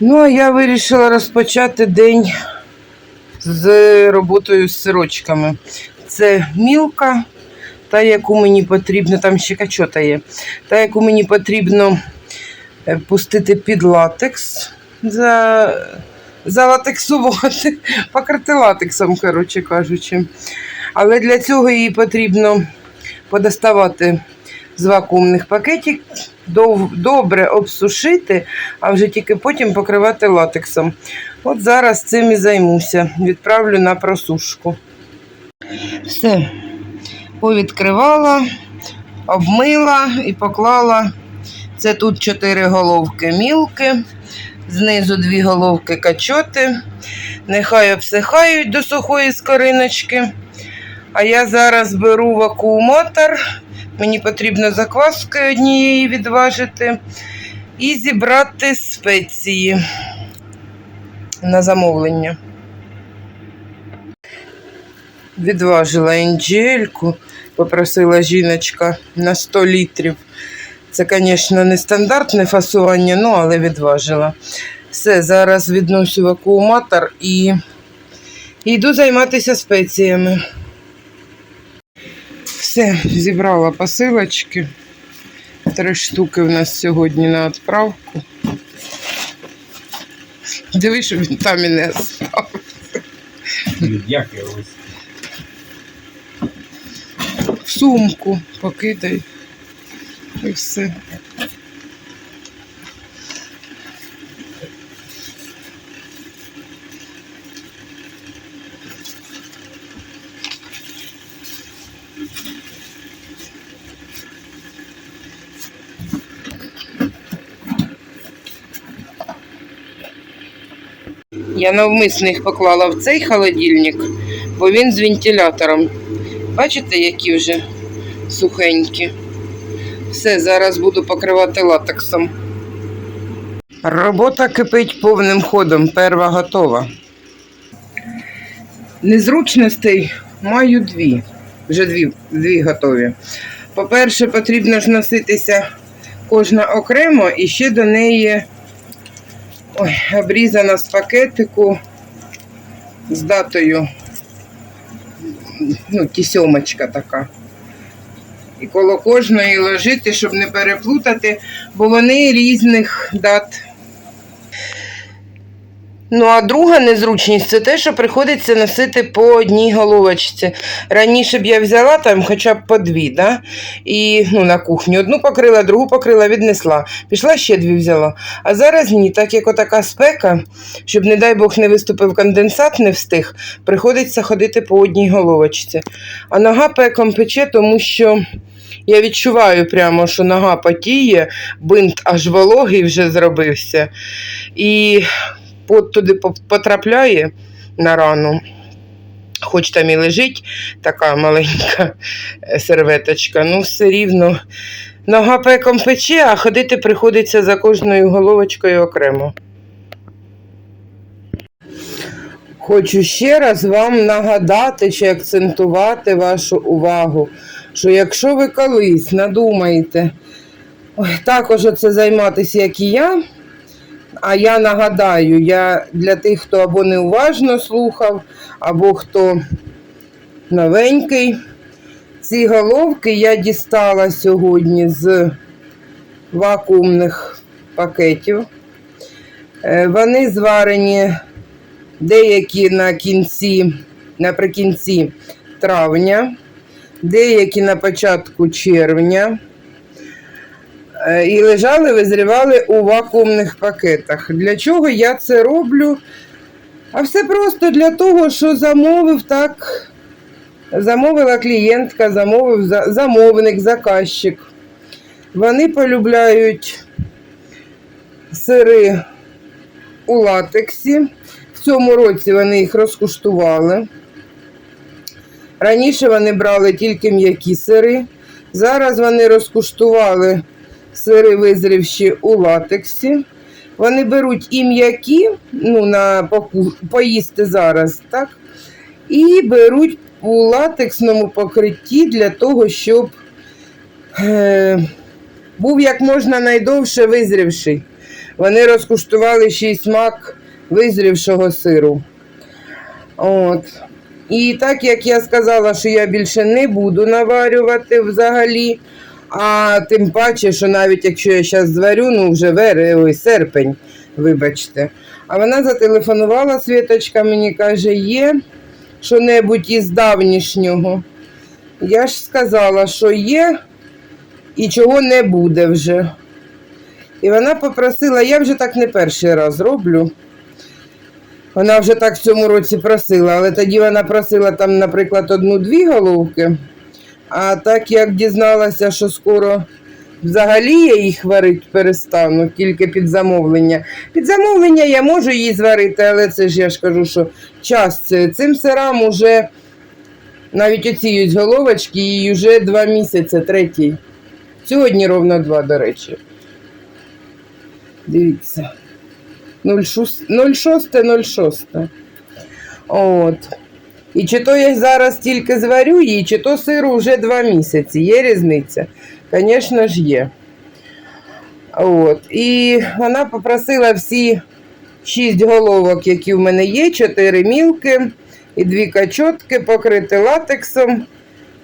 Ну, а я вирішила розпочати день з роботою з сирочками. Це мілка, та, яку мені потрібно, там ще качота є, та, яку мені потрібно е, пустити під латекс, за, залатексувати, покрити латексом, коротше кажучи. Але для цього її потрібно подоставати з вакуумних пакетів, добре обсушити, а вже тільки потім покривати латексом. От зараз цим і займуся. Відправлю на просушку. Все, повідкривала, обмила і поклала. Це тут чотири головки мілки, знизу дві головки качоти. Нехай обсихають до сухої скориночки. А я зараз беру вакууматор. Мені потрібно закваски однієї відважити і зібрати спеції на замовлення. Відважила інджельку, попросила жіночка на 100 літрів. Це, звісно, не стандартне фасування, ну, але відважила. Все, зараз відносю вакууматор і йду займатися спеціями. Все, зібрала посилочки. Три штуки у нас сьогодні на відправку. Диви, щоб він там і не став. Як я ось В сумку покидай. І все. Я навмисно їх поклала в цей холодильник, бо він з вентилятором. Бачите, які вже сухенькі. Все, зараз буду покривати латексом. Робота кипить повним ходом. Перва готова. Незручностей маю дві. Вже дві, дві готові. По-перше, потрібно ж носитися кожна окремо і ще до неї ой, обрізана з пакетику з датою. Ну, тісьомочка така. І коло кожної ложити, щоб не переплутати, бо вони різних дат. Ну, а друга незручність це те, що приходиться носити по одній головочці. Раніше б я взяла там хоча б по дві, да? і ну, на кухні. Одну покрила, другу покрила, віднесла. Пішла ще дві взяла. А зараз ні, так як отака спека, щоб, не дай Бог, не виступив конденсат, не встиг, приходиться ходити по одній головочці. А нога пеком пече, тому що я відчуваю прямо, що нога потіє, бинт аж вологий вже зробився. І пот туди потрапляє на рану. Хоч там і лежить така маленька е, серветочка, ну все рівно нога пеком пече, а ходити приходиться за кожною головочкою окремо. Хочу ще раз вам нагадати чи акцентувати вашу увагу, що якщо ви колись надумаєте ой, також оце займатися, як і я, а я нагадаю, я для тих, хто або неуважно слухав, або хто новенький, ці головки я дістала сьогодні з вакуумних пакетів. Е, Вони зварені деякі на кінці, наприкінці травня, деякі на початку червня. Е, І лежали, визрівали у вакуумних пакетах. Для чого я це роблю? А все просто для того, що замовив так, замовила клієнтка, замовив замовник, заказчик. Вони полюбляють сири у латексі. В цьому році вони їх розкуштували. Раніше вони брали тільки м'які сири. Зараз вони розкуштували сири визрівші у латексі. Вони беруть і м'які, ну, на поїсти зараз, так? І беруть у латексному покритті для того, щоб е, був як можна найдовше визрівший. Вони розкуштували ще й смак визрівшого сиру. От. І так як я сказала, що я більше не буду наварювати взагалі, а тим паче, що навіть якщо я зараз зварю, ну вже вер, ой, серпень, вибачте. А вона зателефонувала, Світочка мені каже, є що-небудь із давнішнього. Я ж сказала, що є і чого не буде вже. І вона попросила, я вже так не перший раз роблю. Вона вже так в цьому році просила, але тоді вона просила там, наприклад, одну-дві головки. А так як дізналася, що скоро взагалі я їх варити перестану, тільки під замовлення. Під замовлення я можу її зварити, але це ж я ж кажу, що час. Цим сирам уже навіть оці головочки, їй вже два місяці, третій. Сьогодні ровно два, до речі. Дивіться. 06.06. От. І чи то я зараз тільки зварю її, чи то сиру вже два місяці. Є різниця? Звісно ж, є. От. І вона попросила всі шість головок, які в мене є, чотири мілки і дві качотки покрити латексом,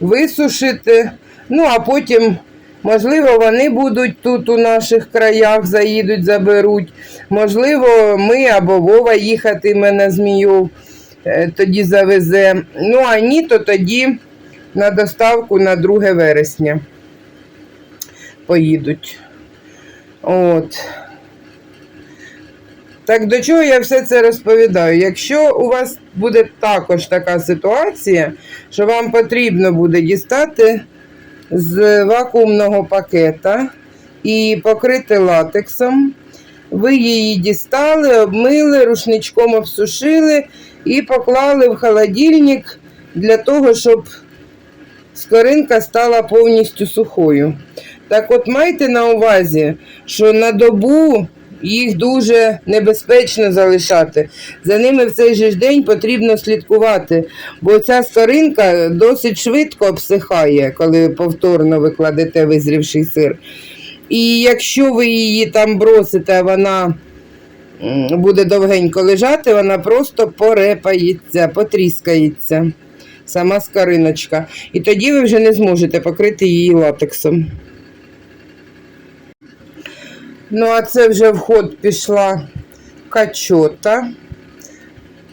висушити. Ну, а потім, можливо, вони будуть тут у наших краях, заїдуть, заберуть. Можливо, ми або Вова їхатиме на е, тоді завезе. Ну, а ні, то тоді на доставку на 2 вересня поїдуть. От. Так до чого я все це розповідаю? Якщо у вас буде також така ситуація, що вам потрібно буде дістати з вакуумного пакета і покрити латексом, ви її дістали, обмили, рушничком обсушили і поклали в холодильник для того, щоб скоринка стала повністю сухою. Так от майте на увазі, що на добу їх дуже небезпечно залишати. За ними в цей же день потрібно слідкувати, бо ця скоринка досить швидко обсихає, коли повторно ви кладете визрівший сир. І якщо ви її там бросите, вона буде довгенько лежати, вона просто порепається, потріскається. Сама скориночка. І тоді ви вже не зможете покрити її латексом. Ну, а це вже в ход пішла качота.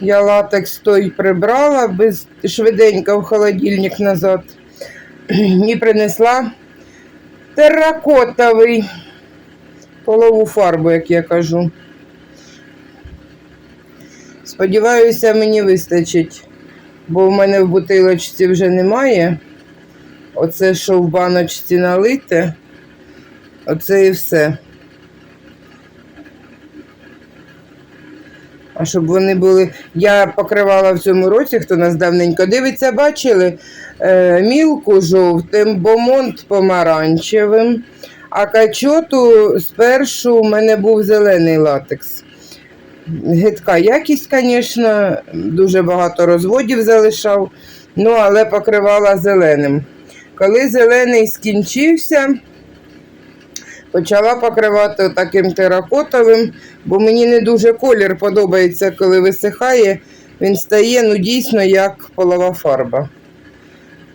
Я латекс той прибрала без швиденько в холодильник назад. І принесла терракотовий полову фарбу, як я кажу. Сподіваюся, мені вистачить, бо в мене в бутилочці вже немає. Оце, що в баночці налите, оце і все. А щоб вони були. Я покривала в цьому році, хто нас давненько дивиться, бачили е, мілку жовтим, бомонт помаранчевим, а качоту спершу у мене був зелений латекс. Гидка якість, звісно, дуже багато розводів залишав, ну але покривала зеленим. Коли зелений скінчився, почала покривати таким теракотовим, бо мені не дуже колір подобається, коли висихає, він стає ну, дійсно як полова фарба.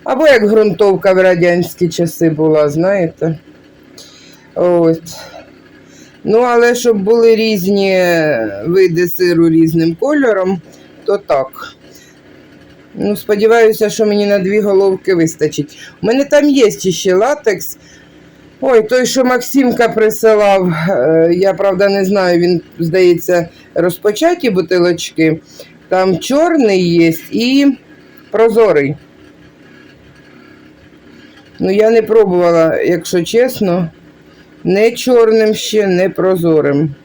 Або як ґрунтовка в радянські часи була, знаєте. От. Ну, але щоб були різні види сиру різним кольором, то так. Ну, сподіваюся, що мені на дві головки вистачить. У мене там є ще латекс. Ой, той, що Максимка присилав, е, я правда не знаю, він, здається, розпочаті бутилочки. Там чорний є і прозорий. Ну, я не пробувала, якщо чесно, не чорним ще, не прозорим.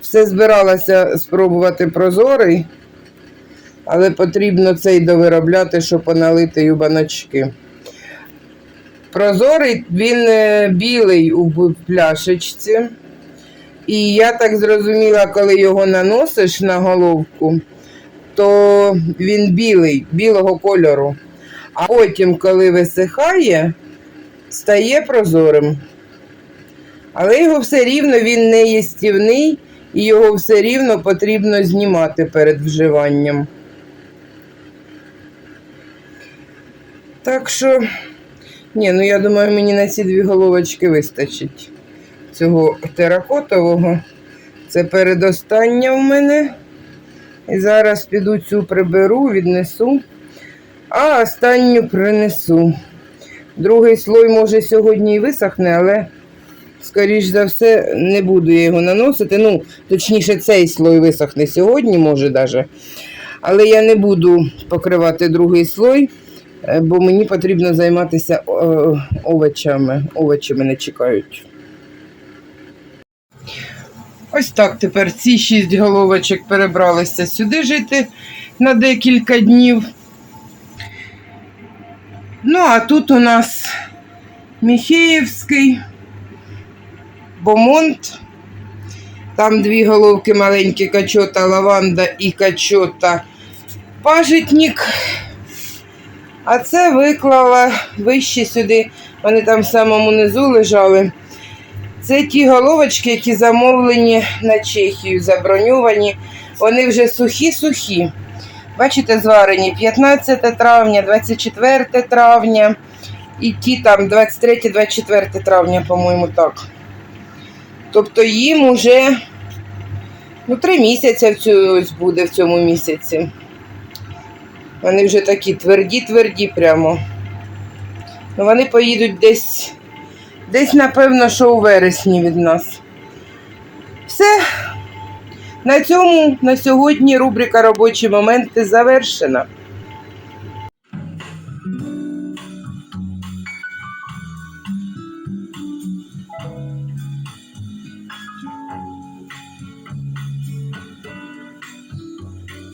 Все збиралася спробувати прозорий, але потрібно цей довиробляти, щоб поналити у баночки. Прозорий, він е, білий у пляшечці. І я так зрозуміла, коли його наносиш на головку, то він білий, білого кольору. А потім, коли висихає, стає прозорим. Але його все рівно він не їстівний, і його все рівно потрібно знімати перед вживанням. Так що, ні, ну я думаю, мені на ці дві головочки вистачить цього теракотового. Це передостання в мене. І зараз піду цю приберу, віднесу, а останню принесу. Другий слой, може, сьогодні і висохне, але, скоріш за все, не буду я його наносити. Ну, точніше, цей слой висохне сьогодні, може даже. Але я не буду покривати другий слой, е, бо мені потрібно займатися овочами. Овочі мене чекають. Ось так тепер ці шість головочок перебралися сюди жити на декілька днів. Ну, а тут у нас Міхеївський, Бомонт. Там дві головки маленькі качота лаванда і качота пажитник. А це виклала вище сюди. Вони там в самому низу лежали. Це ті головочки, які замовлені на Чехію, заброньовані. Вони вже сухі-сухі. Бачите, зварені 15 травня, 24 травня і ті там 23-24 травня, по-моєму, так. Тобто їм уже ну, 3 місяці буде в цьому місяці. Вони вже такі тверді-тверді прямо. Ну, вони поїдуть десь, десь, напевно, що у вересні від нас. На цьому на сьогодні рубрика Робочі моменти завершена.